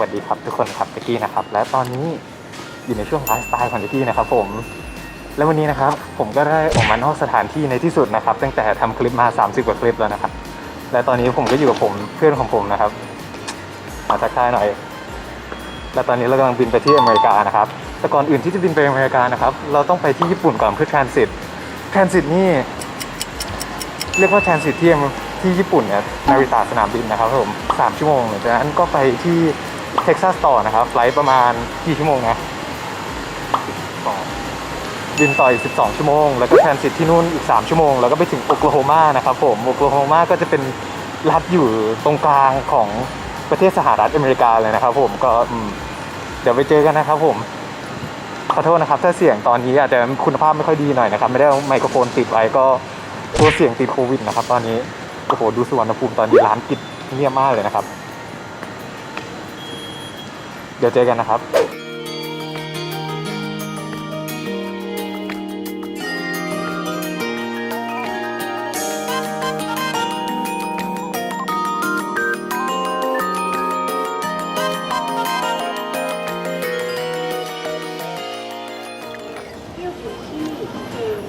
วัสดีครับทุกคนครับตะกี้นะครับ และตอนนี้อยู่ในช่วงไลฟ์สไตล์ของตะกี้นะครับผม และวันนี้นะครับผมก็ได้ออกมานอกสถานที่ในที่สุดนะครับ ตั้งแต่ทำคลิปมา 30 กว่าคลิปแล้วนะครับ และตอนนี้ผมก็อยู่กับผมเพื่อนของผมนะครับมาทักทายหน่อย และตอนนี้เรากำลังบินไปที่อเมริกานะครับ แต่ก่อนอื่นที่จะบินไปอเมริกานะครับ เราต้องไปที่ญี่ปุ่นก่อนเพื่อทรานสิตทรานสิตนี่เรียกว่าทรานสิตที่ที่ญี่ปุ่นเนี่ยนาริตาสนามบินนะครับผมสามชั่วโมงหลังจากนั้นก็ไปที่ เท็กซัสต่อนะครับไฟล์ประมาณกี่ชั่วโมงนะสอบินต่ออีก 12 ชั่วโมง แล้วก็แทนสิตที่นู่นอีก 3 ชั่วโมง แล้วก็ไปถึงโอคลาโฮมานะครับผมโอคลาโฮมาก็จะเป็นรัฐอยู่ตรงกลางของประเทศสหรัฐอเมริกาเลยนะครับผมก็เดี๋ยวไปเจอกันนะครับผมขอโทษนะครับ ถ้าเสียงตอนนี้อาจจะคุณภาพไม่ค่อยดีหน่อยนะครับ ไม่ได้เอาไมโครโฟนติดไว้ก็ตัวเสียงติดโควิดนะครับ ตอนนี้โอ้โหดูสุวรรณภูมิตอนนี้ร้านปิดเงียบมากเลยนะครับ ดี๋ยวเจอกันนะครับ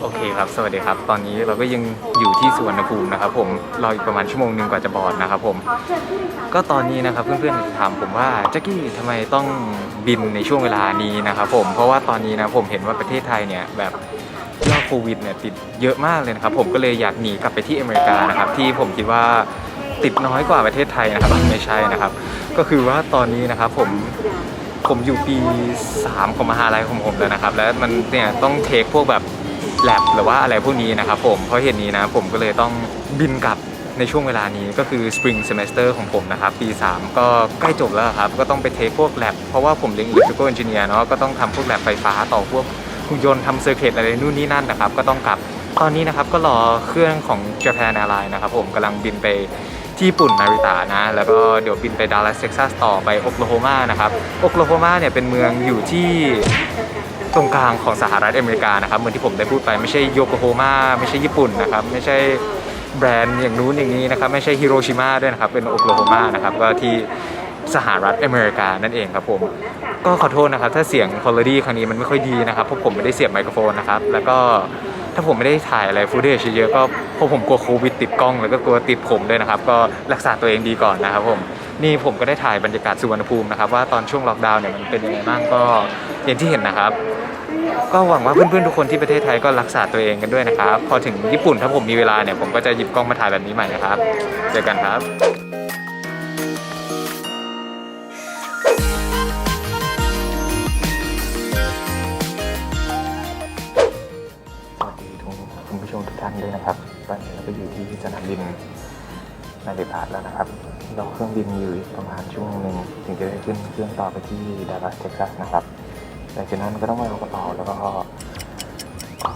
โอเคครับ สวัสดีครับ ตอนนี้เราก็ยังอยู่ที่สุวรรณภูมินะครับผม รออีกประมาณชั่วโมงหนึ่งกว่าจะบอร์ดนะครับผม ก็ตอนนี้นะครับเพื่อนๆถามผมว่าแจ็คกี้ทำไมต้องบินในช่วงเวลานี้นะครับผม เพราะว่าตอนนี้นะผมเห็นว่าประเทศไทยเนี่ยแบบยอดโควิดเนี่ยติดเยอะมากเลยนะครับผมก็เลยอยากหนีกลับไปที่อเมริกานะครับที่ผมคิดว่าติดน้อยกว่าประเทศไทยนะครับไม่ใช่นะครับ ก็คือว่าตอนนี้นะครับผมผมอยู่ปี 3 ของมหาลัยของผมแล้วนะครับ แล้วมันเนี่ยต้องเทคพวกแบบ แลบหรือว่าอะไรพวกนี้นะครับผม เพราะเหตุนี้นะผมก็เลยต้องบินกลับในช่วงเวลานี้ก็คือ Spring Semester ของผมนะครับ ปี 3 ก็ใกล้จบแล้วครับ ก็ต้องไปเทคพวกแลบเพราะว่าผมเรียน Electrical Engineer เนาะก็ต้องทำพวกแลบไฟฟ้าต่อพวกหุ่นยนต์ทำเซอร์กิตอะไรนู่นนี่นั่นนะครับ ก็ต้องกลับตอนนี้นะครับก็รอเครื่องของ Japan Airlines นะครับผมกำลังบินไปที่ญี่ปุ่นนาริตานะ แล้วก็เดี๋ยวบินไปดัลลัสเท็กซัสต่อไปโอคลาโฮมานะครับโอคลาโฮมาเนี่ยเป็นเมืองอยู่ที่ ตรงกลางของสหรัฐอเมริกานะครับเหมือนที่ผมได้พูดไปไม่ใช่โยโกโฮมาไม่ใช่ญี่ปุ่นนะครับไม่ใช่แบรนด์อย่างนู้นอย่างนี้นะครับไม่ใช่ฮิโรชิมาด้วยนะครับเป็นโอคลาโฮมานะครับก็ที่สหรัฐอเมริกานั่นเองครับผม ก็ขอโทษนะครับ ถ้าเสียงคุณภาพครั้งนี้มันไม่ค่อยดีนะครับเพราะผมไม่ได้เสียบไมโครโฟนนะครับ แล้วก็ถ้าผมไม่ได้ถ่ายอะไรฟูเดจเยอะก็เพราะผมกลัวโควิดติดกล้อง แล้วก็กลัวติดผมด้วยนะครับ ก็รักษาตัวเองดีก่อนนะครับผมนี่ผมก็ได้ถ่ายบรรยากาศสุวรรณภูมินะครับว่าตอนช่วงล็อกดาวน์เนี่ยมันเป็นยังไงบ้างก็อย่างที่เห็นนะครับ ก็หวังว่าเพื่อนๆทุกคนที่ประเทศไทยก็รักษาตัวเองกันด้วยนะครับ พอถึงญี่ปุ่นถ้าผมมีเวลาเนี่ยผมก็จะหยิบกล้องมาถ่ายแบบนี้ใหม่นะครับ เจอกันครับสวัสดีทุกคุณผู้ชมทุกท่านด้วยนะครับ ตอนนี้เราก็อยู่ที่สนามบินนาริตาแล้วนะครับรอเครื่องบินอยู่ประมาณชั่วโมงหนึ่งถึงจะได้ขึ้นเครื่องต่อไปที่ดัลลัสเท็กซัสนะครับ หลังจากนั้นก็ต้องมาเอากระเป๋าแล้วก็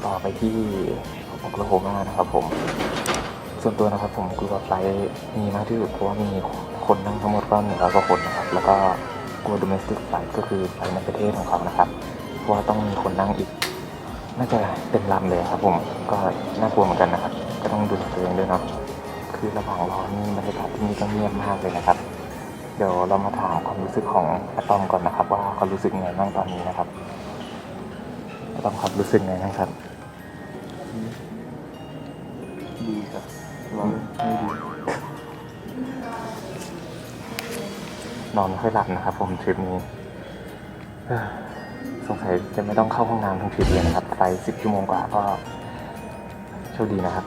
ต่อไปที่โอคลาโฮมานะครับผม ส่วนตัวนะครับผมกลัวไฟมีมากที่สุดเพราะว่ามีคนนั่งทั้งหมดก็หนึ่งร้อยกว่าคนนะครับ แล้วก็กลัว domestic flight ก็คือไฟในประเทศของเขานะครับ เพราะว่าต้องมีคนนั่งอีก น่าจะเต็มลำเลยครับผมก็น่ากลัวเหมือนกันนะครับ ก็ต้องดูตัวเองด้วยเนาะคือระหว่างรอนี่บรรยากาศที่นี่ก็เงียบมากเลยนะครับ เดี๋ยวเรามาถามความรู้สึกของอะตอมก่อนนะครับ ว่าเขารู้สึกไงบ้างตอนนี้นะครับอะตอมครับรู้สึกไงบ้างครับดีครับร้อนไม่ดีนอนไม่ค่อยหลับนะครับ ผมทริปนี้สงสัยจะไม่ต้องเข้าห้องน้ำทั้งทริปเลยนะครับไฟสิบชั่วโมงกว่าก็โชคดีนะครับ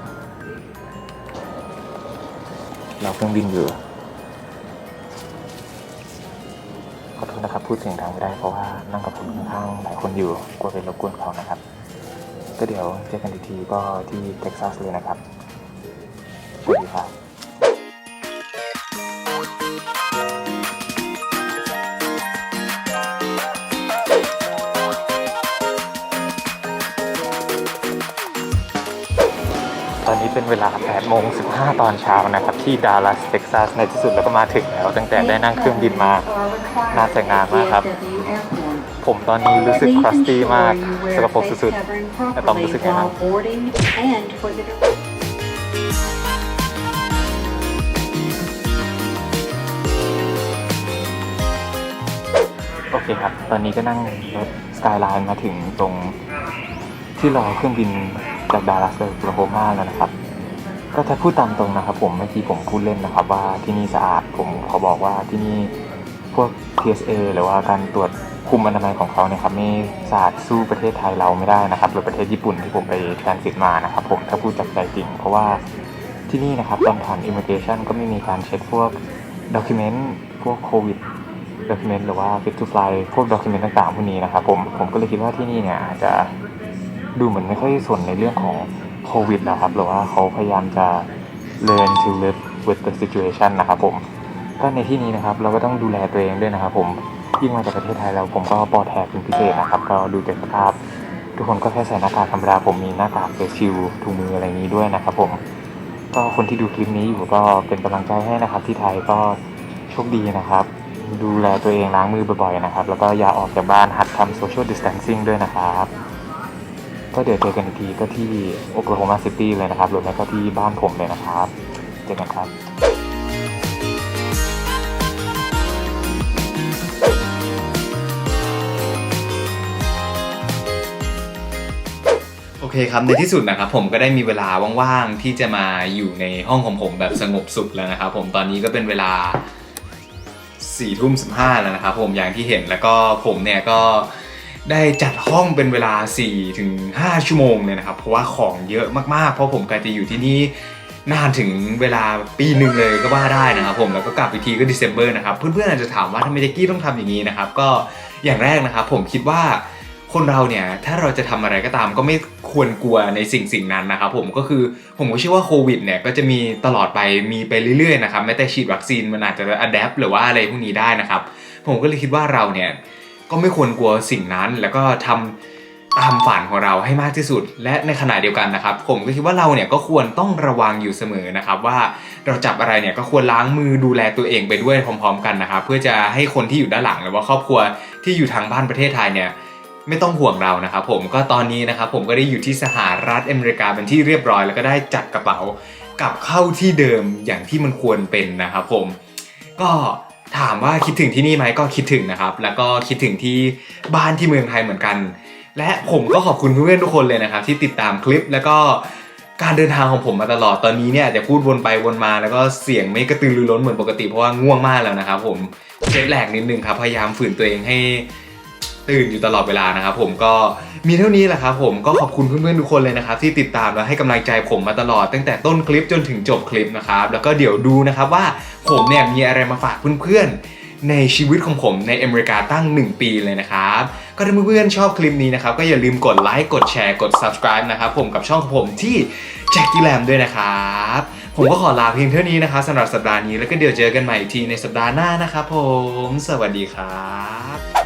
เราเครื่องบินอยู่ พูดเสียงดังไม่ได้เพราะว่านั่งกับคนข้างๆหลายคนอยู่กลัวเป็นรบกวนเขานะครับ ก็เดี๋ยวเจอกันอีกทีก็ที่เท็กซัสเลยนะครับสวัสดีครับ ตอนนี้เป็นเวลา8โมง15 ตอนเช้านะครับ ที่ดัลลัสเท็กซัสในที่สุดแล้วก็มาถึงแล้ว ตั้งแต่ได้นั่งเครื่องบินมา น่าแตงงานมากครับ ผมตอนนี้รู้สึกครัสตี้มากสกปรกสุดๆแต่ต้องรู้สึกไงบ้าง「โอเคครับ ตอนนี้ก็นั่งรถสกายไลน์มาถึงตรงที่รอเครื่องบิน จากดารัสไปโอคลโฮมาแล้วนะครับ ก็จะพูดตามตรงนะครับ ผมเมื่อกี้ผมพูดเล่นนะครับ ว่าที่นี่สะอาดผมขอบอกว่าที่นี่พวก TSA หรือว่าการตรวจคุมอนามัยของเขาเนี่ยครับไม่สะอาดสู้ประเทศไทยเราไม่ได้นะครับ หรือประเทศญี่ปุ่นที่ผมไปทรานสิตมานะครับ ผมถ้าพูดจากใจจริง เพราะว่าที่นี่นะครับตอนผ่าน immigration ก็ไม่มีการเช็คพวก document พวกโควิด document หรือว่า fit to fly พวก document ต่างๆพวกนี้นะครับผมผมก็เลยคิดว่าที่นี่เนี่ยอาจจะ ดูเหมือนไม่ค่อยสนในเรื่องของโควิดนะครับหรือว่าเขาพยายามจะ learn to live with the situation นะครับผม ก็ในที่นี้นะครับเราก็ต้องดูแลตัวเองด้วยนะครับผมยิ่งมาจากประเทศไทยแล้วผมก็ปลอดแทกเป็นพิเศษนะครับก็ดูจากสภาพ ทุกคนก็แค่ใส่หน้ากากธรรมดาผมมีหน้ากากเฟสชิลถุงมืออะไรนี้ด้วยนะครับผม ก็คนที่ดูคลิปนี้อยู่ก็เป็นกำลังใจให้นะครับ ที่ไทยก็โชคดีนะครับ ดูแลตัวเองล้างมือบ่อยๆนะครับ แล้วก็อย่าออกจากบ้านหัดทำ social distancing ด้วยนะครับ ก็เดี๋ยวเจอกันอีกทีก็ที่โอคลาโฮมาซิตี้เลยนะครับหรือไม่ก็ที่บ้านผมเลยนะครับ เจอกันครับโอเคครับในที่สุดนะครับผมก็ได้มีเวลาว่างๆที่จะมาอยู่ในห้องของผมแบบสงบสุขแล้วนะครับผมตอนนี้ก็เป็นเวลา4ทุ่มสิแล้วนะครับผมอย่างที่เห็นแล้วก็ผมเนี่ยก็ ได้จัดห้องเป็นเวลา4ถึง5ชั่วโมงเลยนะครับ เพราะว่าของเยอะมากๆ เพราะผมกะจะอยู่ที่นี่นานถึงเวลาปีหนึ่งเลยก็ว่าได้นะครับผมแล้วก็กลับอีกทีก็ December นะครับ เพื่อนๆอาจจะถามว่าทำไมแจ็กกี้ต้องทำอย่างนี้นะครับ ก็อย่างแรกนะครับ ผมคิดว่าคนเราเนี่ยถ้าเราจะทำอะไรก็ตามก็ไม่ควรกลัวในสิ่งสิ่งนั้นนะครับผมก็คือผมก็เชื่อว่าโควิดเนี่ยก็จะมีตลอดไปมีไปเรื่อยๆนะครับแม้แต่ฉีดวัคซีนมันอาจจะอัดแอปหรือว่าอะไรพวกนี้ได้นะครับผมก็เลยคิดว่าเราเนี่ย ก็ไม่ควรกลัวสิ่งนั้น แล้วก็ทำตามฝันของเราให้มากที่สุด และในขณะเดียวกันนะครับ ผมก็คิดว่าเราเนี่ยก็ควรต้องระวังอยู่เสมอนะครับ ว่าเราจับอะไรเนี่ยก็ควรล้างมือดูแลตัวเองไปด้วยพร้อม ๆ กันนะครับ เพื่อจะให้คนที่อยู่ด้านหลังหรือว่าครอบครัวที่อยู่ทางบ้านประเทศไทยเนี่ยไม่ต้องห่วงเรานะครับผมก็ตอนนี้นะครับผมก็ได้อยู่ที่สหรัฐอเมริกาเป็นที่เรียบร้อย แล้วก็ได้จัดกระเป๋ากลับเข้าที่เดิมอย่างที่มันควรเป็นนะครับผม ก็ ถามว่าคิดถึงที่นี่ไหมก็คิดถึงนะครับ แล้วก็คิดถึงที่บ้านที่เมืองไทยเหมือนกัน และผมก็ขอบคุณเพื่อนๆทุกคนเลยนะครับ ที่ติดตามคลิปแล้วก็การเดินทางของผมมาตลอดตอนนี้เนี่ยจะพูดวนไปวนมาแล้วก็เสียงไม่กระตือรือร้นเหมือนปกติเพราะว่าง่วงมากแล้วนะครับผมเจ็ตแหลกนิดนึงครับพยายามฝืนตัวเองให้ตื่นอยู่ตลอดเวลานะครับผมก็ มีเท่านี้แหละครับผมก็ขอบคุณเพื่อนๆทุกคนเลยนะครับที่ติดตามและให้กำลังใจผมมาตลอดตั้งแต่ต้นคลิปจนถึงจบคลิปนะครับแล้วก็เดี๋ยวดูนะครับว่าผมเนี่ยมีอะไรมาฝากเพื่อนๆ ในชีวิตของผมในอเมริกาตั้ง 1 ปีเลยนะครับ ก็ถ้าเพื่อนๆชอบคลิปนี้นะครับก็อย่าลืมกดไลค์กดแชร์กด subscribe นะครับผมกับช่องของผมที่แจ็คกี้แลมด้วยนะครับผมก็ขอลาเพียงเท่านี้นะครับสำหรับสัปดาห์นี้แล้วก็เดี๋ยวเจอกันใหม่อีกทีในสัปดาห์หน้านะครับผม สวัสดีครับ